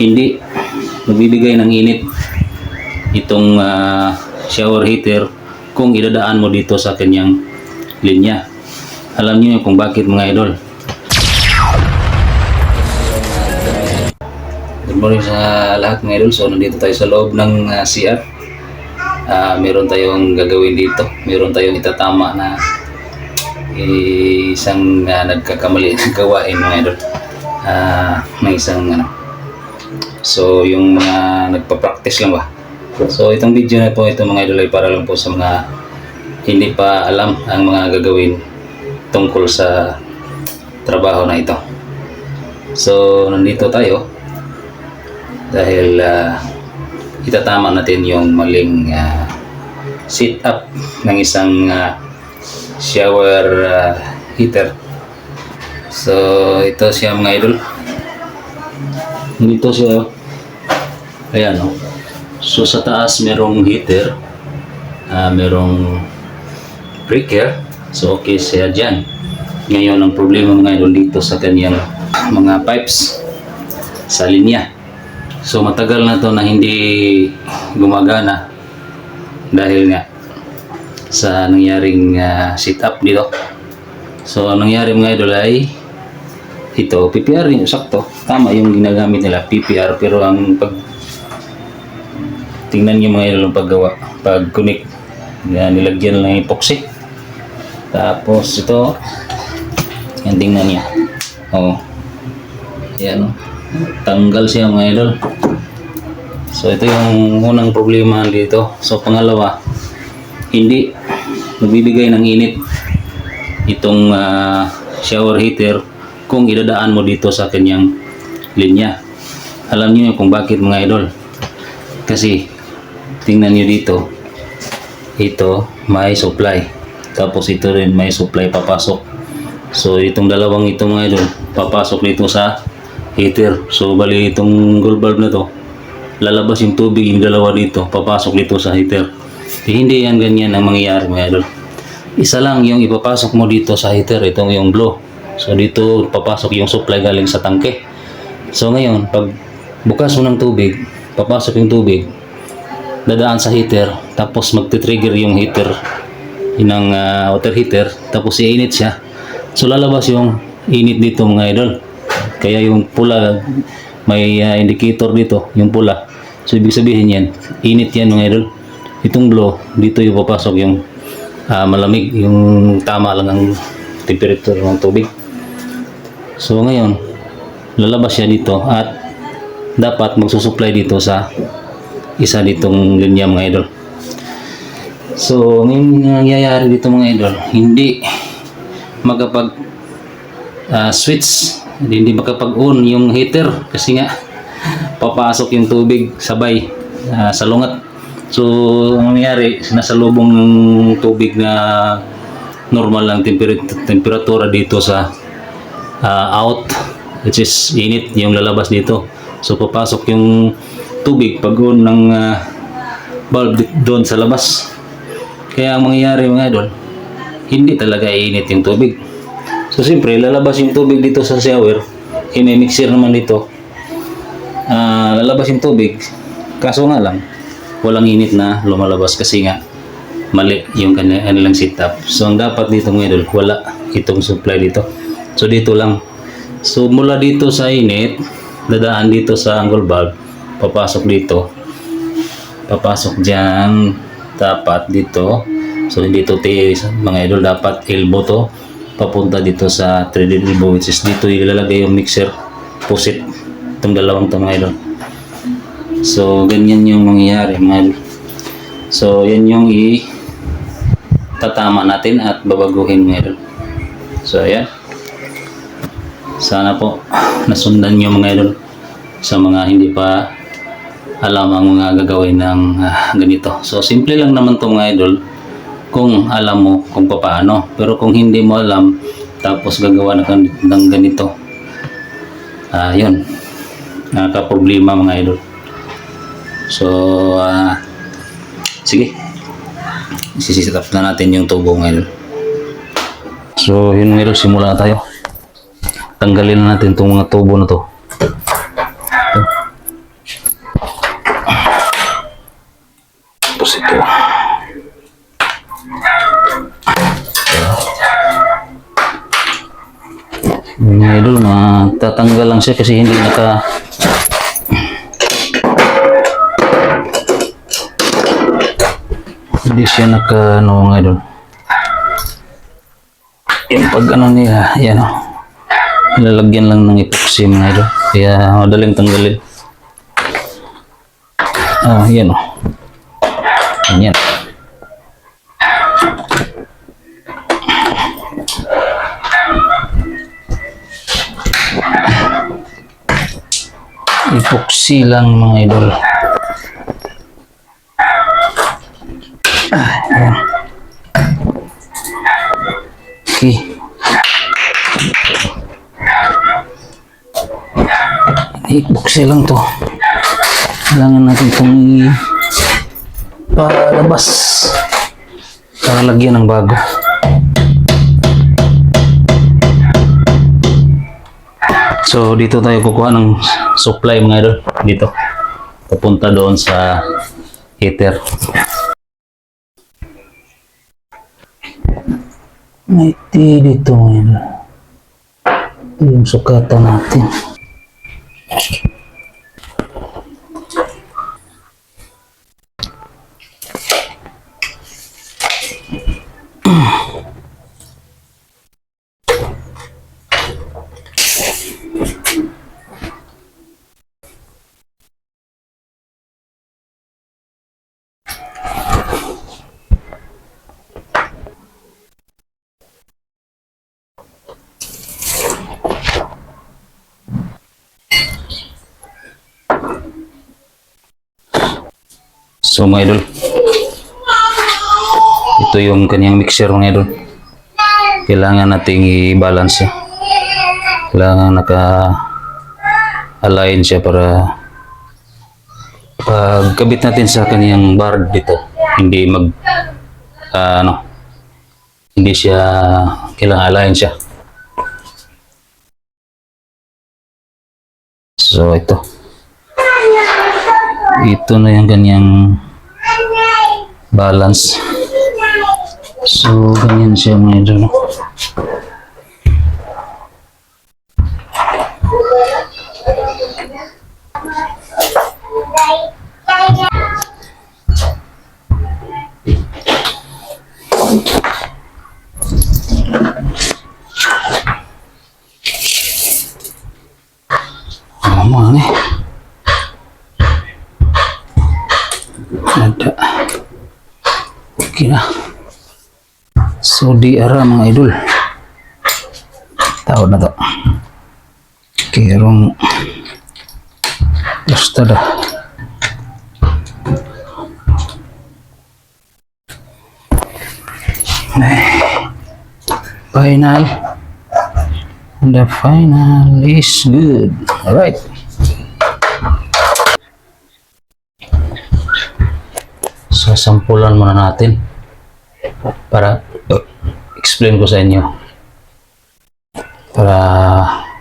hindi magbibigay ng init itong ah, shower heater kung idadaan mo dito sa kanyang linya. Alam niyo kung bakit mga idol. Good morning sa lahat mga idol. So nandito tayo sa loob ng ah, CR. Ah, meron tayong gagawin dito. Meron tayong itatama na isang ah, nagkakamali na gawain mga idol. Ah, may isang ano. So yung mga nagpa-practice lang ba? So itong video na po ito mga idol ay para lang po sa mga hindi pa alam ang mga gagawin tungkol sa trabaho na ito. So nandito tayo dahil ah, itatama natin yung maling ah, sit up ng isang ah, shower ah, heater. So ito siya mga idol. Dito siya. Ayan oh. So sa taas merong heater. ah merong breaker. So okay siya dyan. Ngayon ang problema idol dito sa kanyang mga pipes sa linya. So matagal na to na hindi gumagana dahil nga sa nangyaring ah, sit up dito. So ang nangyari mga idol ay ito, PPR yun, sakto. Tama yung ginagamit nila, PPR. Pero ang pag tingnan niyo mga idol paggawa, pag connect, yan, nilagyan lang ng epoxy. Tapos ito, yan tingnan niya. Oh. Yan. oh. Tanggal siya mga idol. So ito yung unang problema dito. So pangalawa, hindi nagbibigay ng init itong ah, shower heater kung idadaan mo dito sa kanyang linya. Alam niyo kung bakit mga idol. Kasi tingnan niyo dito. Ito may supply. Tapos ito rin may supply papasok. So itong dalawang ito mga idol papasok dito sa heater. So bali itong gold bulb na to lalabas yung tubig yung dalawa dito papasok dito sa heater. Eh, hindi yan ganyan ang mangyayari mga idol. Isa lang yung ipapasok mo dito sa heater, itong yung blow. So dito papasok yung supply galing sa tangke. So ngayon, pag bukas mo ng tubig, papasok yung tubig, dadaan sa heater, tapos magte-trigger yung heater, ng ah, water heater, tapos iinit siya. So lalabas yung init dito mga idol. Kaya yung pula, may ah, indicator dito, yung pula. So ibig sabihin yan, init yan mga idol. Itong blow, dito yung papasok yung ah, malamig, yung tama lang ang temperature ng tubig. So ngayon, lalabas siya dito at dapat magsusupply dito sa isa ditong linya mga idol. So, ngayon nangyayari dito mga idol, hindi magkapag ah, switch, hindi makapag-on yung heater kasi nga papasok yung tubig sabay ah, sa lungat. So, ang nangyayari, sinasalubong ng tubig na normal lang temper- temperatura dito sa ah, out which is init yung lalabas dito. So papasok yung tubig pag on ng ah, bulb di- doon sa labas. Kaya ang mangyayari mga idol, hindi talaga init yung tubig. So siyempre lalabas yung tubig dito sa shower, eh, may mixer naman dito. Ah, lalabas yung tubig, kaso nga lang, walang init na lumalabas kasi nga mali yung kanilang setup. So ang dapat dito mga idol, wala itong supply dito. So dito lang. So mula dito sa init, dadaan dito sa angle bulb, papasok dito. Papasok diyan dapat dito. So dito ti mga idol dapat elbow to papunta dito sa threaded elbow which is dito ilalagay yung mixer pusit itong dalawang to mga idol. So ganyan yung mangyayari mga idol. So yan yung i tatama natin at babaguhin mga idol. So ayan. Sana po nasundan nyo mga idol sa mga hindi pa alam ang mga gagawin ng ah, ganito. So simple lang naman to mga idol kung alam mo kung paano. Pero kung hindi mo alam tapos gagawa na ng ganito. Ah, yun. Nakaka-problema mga idol. So, ah, sige. Isisit up na natin yung tubo mga idol. So, yun mga idol, simula tayo. Tanggalin na natin itong mga tubo na to. Tapos ito. Mga idol, matatanggal lang siya kasi hindi naka hindi siya naka ano mga idol. Yung pag ano nila, yan o. Lalagyan lang ng epoxy mga idol. Kaya madaling tanggalin. Ah, yan o. Yan. Epoxy lang mga idol. Ah, ayan. Okay. Epoxy lang to. Kailangan natin itong palabas para lagyan ng bago. So dito tayo kukuha ng supply mga idol dito. Papunta doon sa heater. May tea dito ngayon. Ito yung sukatan natin. So mga idol, ito yung kanyang mixer mga idol. Kailangan nating i-balance siya. Kailangan naka-align siya para pagkabit natin sa kanyang bar dito, hindi mag ah, ano, hindi siya kailangan align siya. So ito. Ito na yung kanyang balance. So, ganyan siya mga idol. mo, ano eh? Okay na. So, di ara mga idol. Tawad na to. Kirong basta da. Ay. Final. The final is good. Alright. So, sampulan muna natin para uh, explain ko sa inyo. Para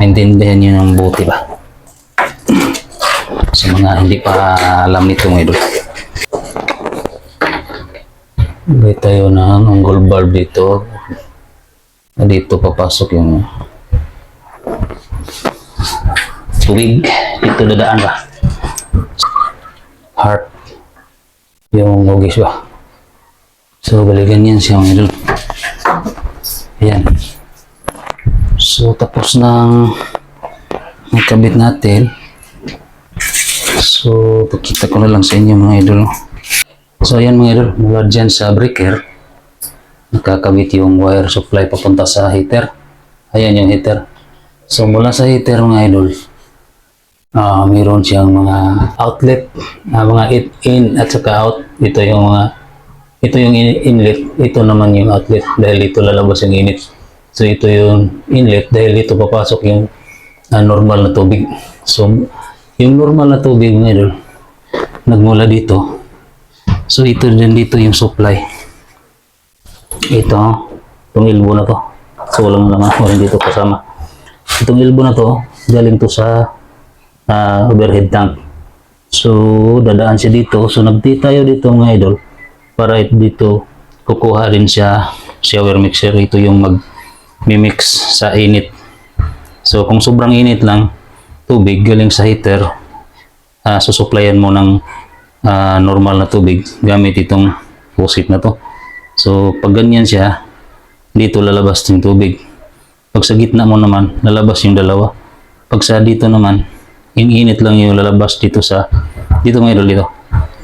maintindihan nyo ng buti ba? Sa mga hindi pa alam nito mga idol Bigay tayo ng angle bulb dito? Na dito papasok yung tubig. Dito dadaan ba? Heart yung hugis ba So, balikan yan siya mga idol. Ayan. So, tapos ng nakabit natin. So, pakita ko na lang sa inyo mga idol. So, ayan mga idol. Mula dyan sa breaker, nakakabit yung wire supply papunta sa heater. Ayan yung heater. So, mula sa heater mga idol, ah mayroon siyang mga outlet, ah, mga in at saka out. Ito yung mga ito yung in- inlet, ito naman yung outlet dahil ito lalabas yung init. So ito yung inlet dahil dito papasok yung ah, normal na tubig. So yung normal na tubig idol, nagmula dito. So ito din dito yung supply. Ito, itong ilbo na to. So walang naman, walang dito kasama. Itong ilbo na to, galing to sa ah, overhead tank. So dadaan siya dito. So nagti tayo dito mga idol para it- dito kukuha rin siya shower mixer. Ito yung mag-mix sa init. So kung sobrang init lang, tubig galing sa heater, uh, susuplayan mo ng ah, normal na tubig gamit itong faucet na to. So pag ganyan siya, dito lalabas yung tubig. Pag sa gitna mo naman, lalabas yung dalawa. Pag sa dito naman, yung init lang yung lalabas dito sa, dito idol dito.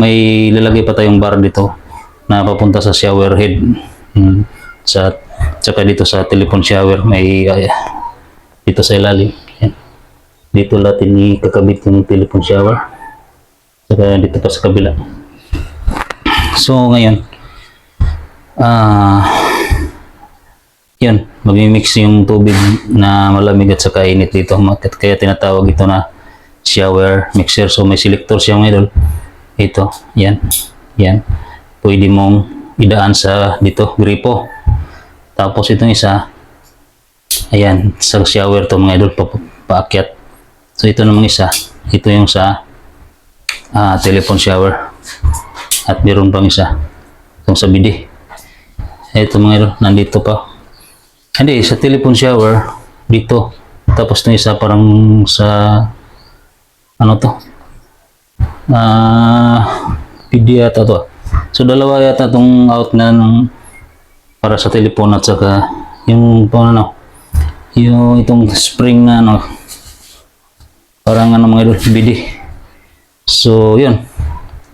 May lalagay pa tayong bar dito na papunta sa shower head. Hmm. Sa, tsaka dito sa telephone shower, may ay, dito sa ilalim. Yan. Dito natin ikakabit yung telephone shower. Saka dito pa sa kabila. So, ngayon, ah, yun, magmi-mix yung tubig na malamig at saka init dito. Kaya tinatawag ito na shower mixer. So, may selector siya mga idol. Ito, yan, yan. Pwede mong idaan sa dito, gripo. Tapos itong isa, ayan, sa shower to mga idol, pa paakyat. So, ito namang isa, ito yung sa ah, telephone shower. At meron pang isa, itong sa bidi. Ito mga idol, nandito pa. Hindi, sa telephone shower, dito. Tapos na isa parang sa, ano to? Ah, PD yata to. So, dalawa yata tong out na ng, para sa telephone at saka yung, pang ano, yung itong spring na ano, parang ano mga idol, BD. So, yun.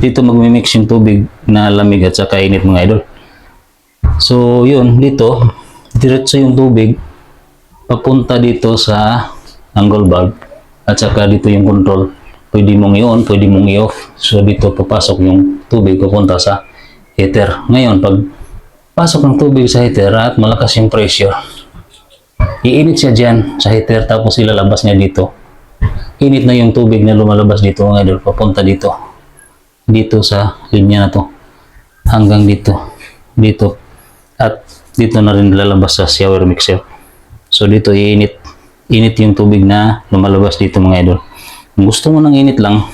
Dito magmi-mix yung tubig na lamig at saka init mga idol. So, yun, dito, diretso yung tubig papunta dito sa angle bulb at saka dito yung control. Pwede mong i-on, pwede mong i-off. So, dito papasok yung tubig papunta sa heater. Ngayon, pag pasok ng tubig sa heater at malakas yung pressure, iinit siya dyan sa heater tapos ilalabas niya dito. Init na yung tubig na lumalabas dito mga idol, papunta dito. Dito sa linya na to. Hanggang dito. Dito. At dito na rin lalabas sa shower mixer. So dito iinit. Init yung tubig na lumalabas dito mga idol. Kung gusto mo ng init lang,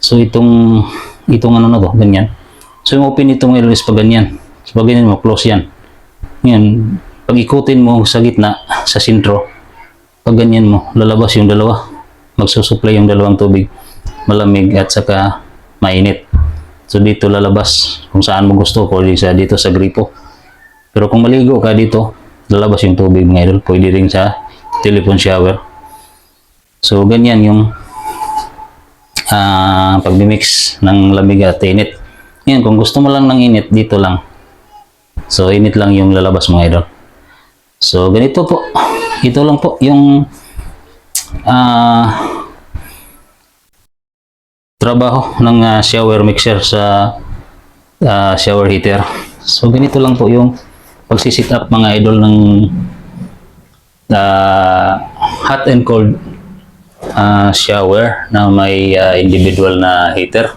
so itong itong ano na to, ganyan. So yung open itong idol is pag ganyan. So pag ganyan mo, close yan. Ngayon, pag ikutin mo sa gitna, sa sintro, pag ganyan mo, lalabas yung dalawa. Magsusupply yung dalawang tubig. Malamig at saka mainit. So dito lalabas kung saan mo gusto. Pwede sa dito sa gripo. Pero kung maligo ka dito, lalabas yung tubig idol. Pwede rin sa telephone shower. So ganyan yung ah pag-mix ng lamig at init. Ngayon, kung gusto mo lang ng init, dito lang. So init lang yung lalabas mga idol. So ganito po. Ito lang po yung ah trabaho ng ah, shower mixer sa ah, shower heater. So ganito lang po yung pagsisit up mga idol ng ah, hot and cold ah, shower na may ah, individual na heater.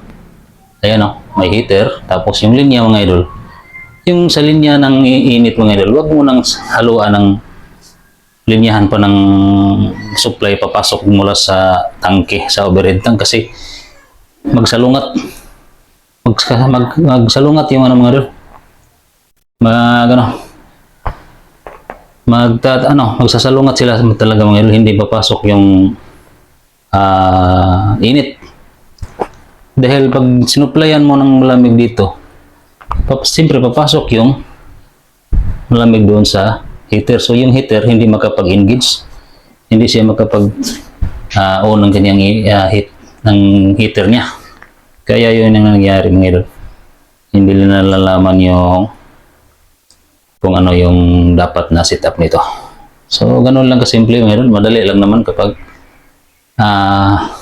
Ayan o, may heater. Tapos yung linya mga idol. Yung sa linya ng iinit mga idol, huwag mo nang haluan ng linyahan pa ng supply papasok mula sa tangke, sa overhead tank kasi magsalungat. Mag, mag, magsalungat yung ano mga idol. Mag ano, magta ano, magsasalungat sila talaga mga idol, hindi papasok yung ah init. Dahil pag sinuplayan mo ng malamig dito, pap siyempre papasok yung malamig doon sa heater. So yung heater hindi makapag-engage. Hindi siya makapag on ng kanyang ah, heat ng heater niya. Kaya yun ang nangyari mga idol. Hindi nila nalalaman yung kung ano yung dapat na setup nito. So ganun lang kasimple mga idol. Madali lang naman kapag ah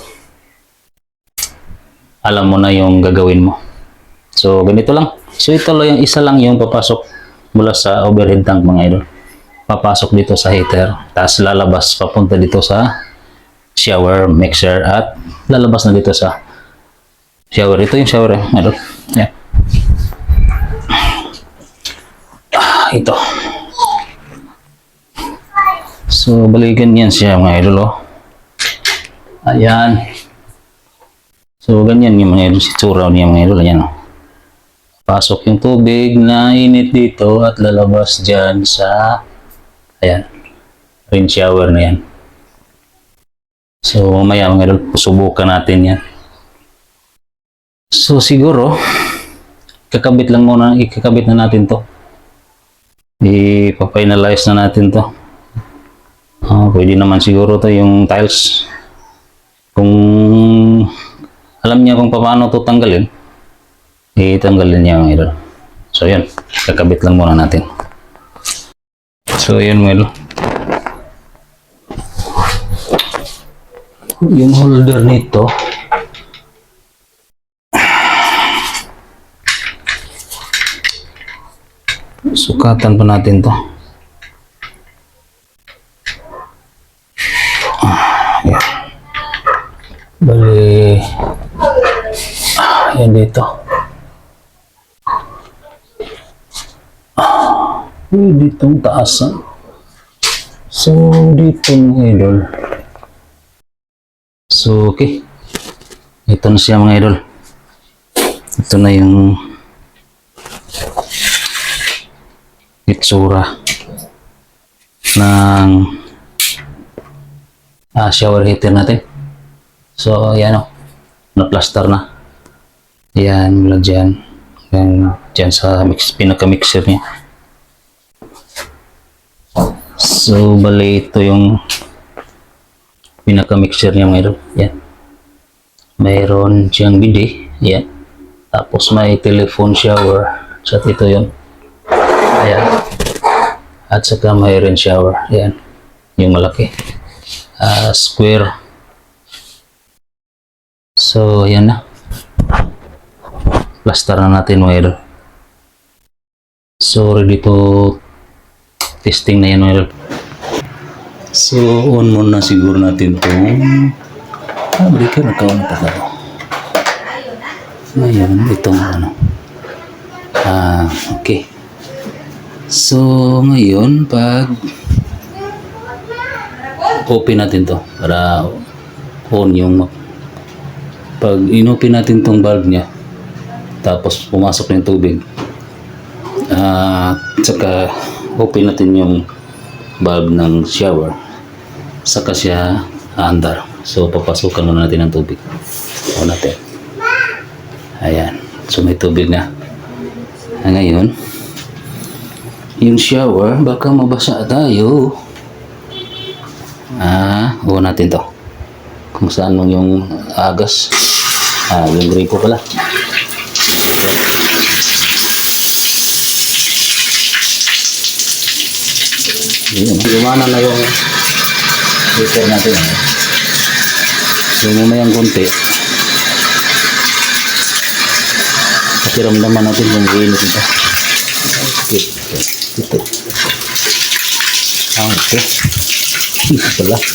alam mo na yung gagawin mo. So, ganito lang. So, ito lang yung isa lang yung papasok mula sa overhead tank mga idol. Papasok dito sa heater, tapos lalabas papunta dito sa shower mixer at lalabas na dito sa shower. Ito yung shower eh, idol. Yan. Ah, ito. So, balikan yan siya mga idol oh. Ayan. So, ganyan yung mga idol, itsura niya mga idol. Ayan, oh. Pasok yung tubig na init dito at lalabas dyan sa ayan, rain shower na yan. So, mamaya mga idol, subukan natin yan. So, siguro, kakabit lang muna, ikakabit na natin to. I-finalize na natin to. Ah, pwede naman siguro to yung tiles. Kung alam niya kung paano to tanggalin, itanggalin niya mga idol. So, yun. Kakabit lang muna natin. So, yun idol. Yung holder nito, sukatan pa natin to. Ah, ditong taasan. So, dito mga idol. So, okay. Ito na siya mga idol. Ito na yung itsura ng ah, shower heater natin. So, ayan o. Na-plaster na. Ayan, mula dyan. Ayan, dyan sa mix, pinaka-mixer niya. So, bali ito yung pinaka-mixer niya mayroon. Yan. Mayroon siyang bidi. Yan. Tapos may telephone shower. Sa ito yun. Ayan. At saka may rain shower. Ayan. Yung malaki. Ah, square. So, yan na. Plaster na natin mayroon. So, ready to testing na yan mayroon. So, on muna siguro natin itong ah, breaker na kawan pa ka. Ngayon, itong ano. Ah, okay. So, ngayon, pag open natin to para on yung pag inopen natin tong valve niya tapos pumasok na yung tubig ah saka open natin yung valve ng shower saka siya aandar so papasukan muna natin ng tubig. O natin. Ayan. So may tubig na. Ah, ngayon yung shower baka mabasa tayo. Ah uwa natin to. Kung saan mo yung agas. Ah yung gripo pala. Yun, gumana na yung heater natin. eh. So, mamayang konti. Pakiramdaman natin kung init ito. Okay. Ito. Ah, okay. Pala.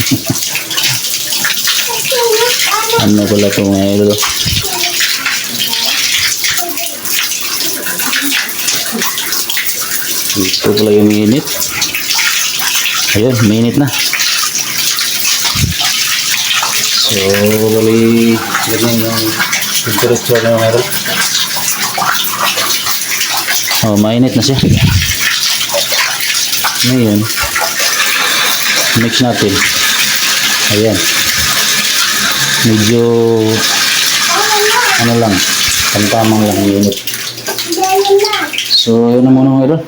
ano pala ito mga idol? Ito pala yung init. Ayun, minute na. So, bali, ganyan yung temperature na meron. Oh, mainit na siya. Ngayon, mix natin. Ayan. Medyo, ano lang, tamtamang lang yung unit. So, yun na muna idol.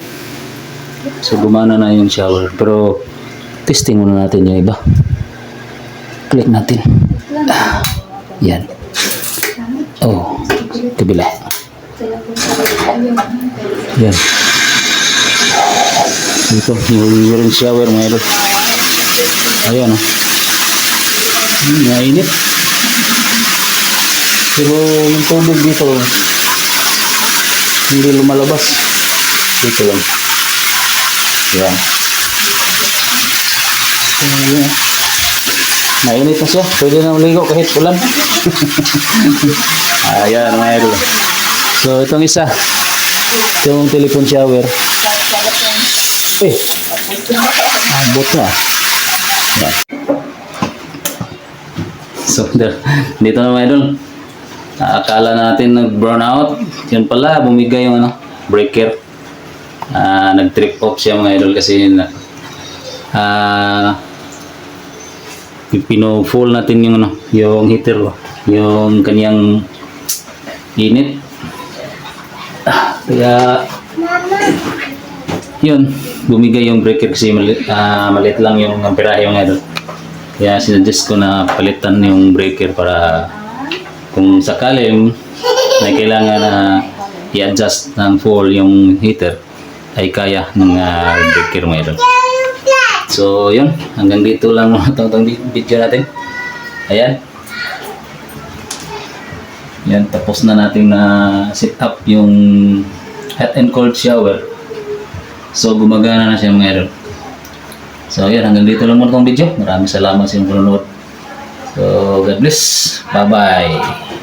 So, gumana na yung shower. Pero, testing muna natin yung iba. Click natin. Yan. Oh, kabila. Yan. Dito, yung shower mga idol. Ayan, oh. Hmm, mainit. Pero yung tubig dito, hindi lumalabas. Dito lang. Yan. Ayan. Mainit na siya. Pwede na maligo kahit ulan. Ayan, mga idol. So, itong isa. Itong telephone shower. Eh, abot na. So, there. dito na mga idol. Akala natin nag-brown out. Yun pala, bumigay yung ano, breaker. Ah, nag-trip off siya mga idol kasi na ah pino-full natin yung ano, yung heater, oh. yung kanyang init. Kaya yun, bumigay yung breaker kasi mali, ah, maliit lang yung amperahe yung idol. Kaya sinuggest ko na palitan yung breaker para kung sakaling may kailangan na i-adjust ng full yung heater ay kaya ng ah, breaker mo idol. So yun, hanggang dito lang itong itong video natin. Ayan. Yan, tapos na natin na set up yung hot and cold shower. So gumagana na siya mga idol. So yan, hanggang dito lang muna itong video. Maraming salamat sa inyong panonood. So God bless. Bye-bye.